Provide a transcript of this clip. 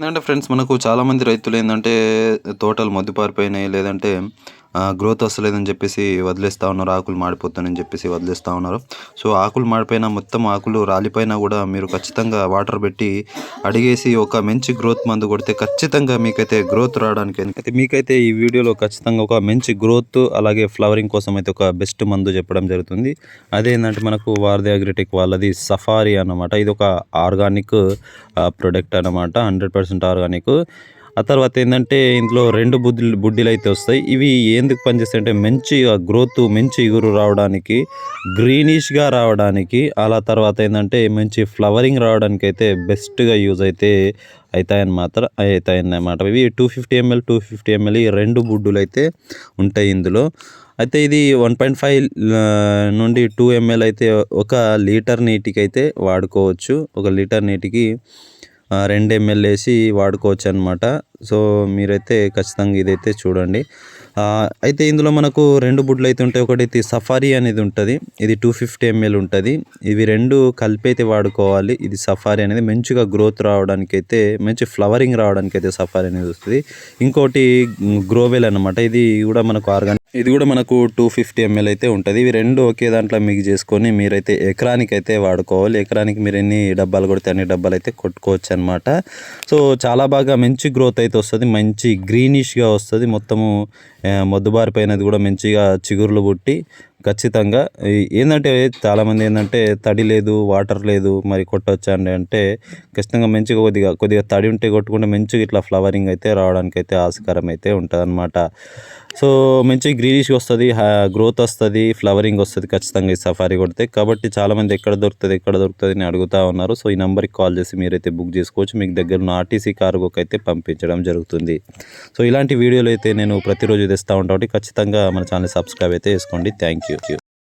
ఏంటంటే ఫ్రెండ్స్ మనకు చాలామంది రైతులు ఏంటంటే తోటలు మద్దుపారిపోయినాయి లేదంటే గ్రోత్ వస్తలేదని చెప్పేసి వదిలేస్తూ ఉన్నారు ఆకులు మాడిపోతానని చెప్పేసి వదిలేస్తూ ఉన్నారు. సో ఆకులు మాడిపోయినా మొత్తం ఆకులు రాలిపోయినా కూడా మీరు ఖచ్చితంగా వాటర్ పెట్టి అడిగేసి ఒక మంచి గ్రోత్ మందు కొడితే ఖచ్చితంగా మీకైతే గ్రోత్ రావడానికి అయితే మీకైతే ఈ వీడియోలో ఖచ్చితంగా ఒక మంచి గ్రోత్ అలాగే ఫ్లవరింగ్ కోసం అయితే ఒక బెస్ట్ మందు చెప్పడం జరుగుతుంది. అదేంటంటే మనకు వారధి అగ్రిటెక్ వాళ్ళది సఫారీ అన్నమాట. ఇది ఒక ఆర్గానిక్ ప్రొడక్ట్ అనమాట హండ్రెడ్ పర్సెంట్ ఆర్గానిక్ ఆ తర్వాత ఏంటంటే ఇందులో రెండు బుడ్డిలు అయితే వస్తాయి. ఇవి ఎందుకు పనిచేస్తాయి అంటే మంచిగా గ్రోత్ మంచి ఇగురు రావడానికి గ్రీనిష్గా రావడానికి అలా తర్వాత ఏంటంటే మంచి ఫ్లవరింగ్ రావడానికి అయితే బెస్ట్గా యూజ్ అయితే అవుతాయన్నమాట అవుతాయన్నమాట ఇవి two fifty M L two fifty M L ఈ రెండు బుడ్డులు అయితే ఉంటాయి ఇందులో. అయితే ఇది వన్ పాయింట్ ఫైవ్ నుండి టూ ఎంఎల్ అయితే ఒక లీటర్ నీటికి అయితే వాడుకోవచ్చు. ఒక లీటర్ నీటికి రెండు ఎంఎల్ వేసి వాడుకోవచ్చు అనమాట సో మీరైతే ఖచ్చితంగా ఇదైతే చూడండి. అయితే ఇందులో మనకు రెండు బుడ్లు అయితే ఉంటాయి. ఒకటి సఫారీ అనేది ఉంటుంది. ఇది టూ ఫిఫ్టీ ఎంఎల్ ఉంటుంది. ఇవి రెండు కలిపి అయితే వాడుకోవాలి. ఇది సఫారీ అనేది మంచిగా గ్రోత్ రావడానికి అయితే మంచి ఫ్లవరింగ్ రావడానికి అయితే సఫారీ అనేది వస్తుంది. ఇంకోటి గ్రోవెల్ అనమాట ఇది కూడా మనకు ఆర్గానిక్ ఇది కూడా మనకు టూ ఫిఫ్టీ ఎంఎల్ అయితే ఉంటుంది. ఇవి రెండు ఒకే దాంట్లో మిక్స్ చేసుకొని మీరైతే ఎకరానికి అయితే వాడుకోవాలి. ఎకరానికి మీరు ఎన్ని డబ్బాలు కొడితే అన్ని డబ్బాలు అయితే కొట్టుకోవచ్చు అనమాట సో చాలా బాగా మంచి గ్రోత్ అయితే వస్తుంది మంచి గ్రీనిష్గా వస్తుంది మొత్తము మొద్దుబారిపోయినది కూడా మంచిగా చిగురులు పుట్టి ఖచ్చితంగా. ఏంటంటే చాలామంది ఏంటంటే తడి లేదు వాటర్ లేదు మరి కొట్టొచ్చండి అంటే ఖచ్చితంగా మంచిగా కొద్దిగా కొద్దిగా తడి ఉంటే కొట్టుకుంటే మంచిగా ఇట్లా ఫ్లవరింగ్ అయితే రావడానికి అయితే ఆస్కారం అయితే ఉంటుంది అనమాట సో మంచి గ్రీనిష్ వస్తుంది గ్రోత్ వస్తుంది ఫ్లవరింగ్ వస్తుంది ఖచ్చితంగా ఈ సఫారీ కొడితే. కాబట్టి చాలామంది ఎక్కడ దొరుకుతుంది ఎక్కడ దొరుకుతుంది అని అడుగుతూ ఉన్నారు. సో ఈ నెంబర్కి కాల్ చేసి మీరైతే బుక్ చేసుకోవచ్చు. మీకు దగ్గర ఉన్న ఆర్టీసీ కార్గోకి అయితే పంపించడం జరుగుతుంది. సో ఇలాంటి వీడియోలు అయితే నేను ప్రతిరోజు తెస్తూ ఉంటాను ఖచ్చితంగా మన ఛానల్ సబ్స్క్రైబ్ అయితే చేసుకోండి. Thank you. thank you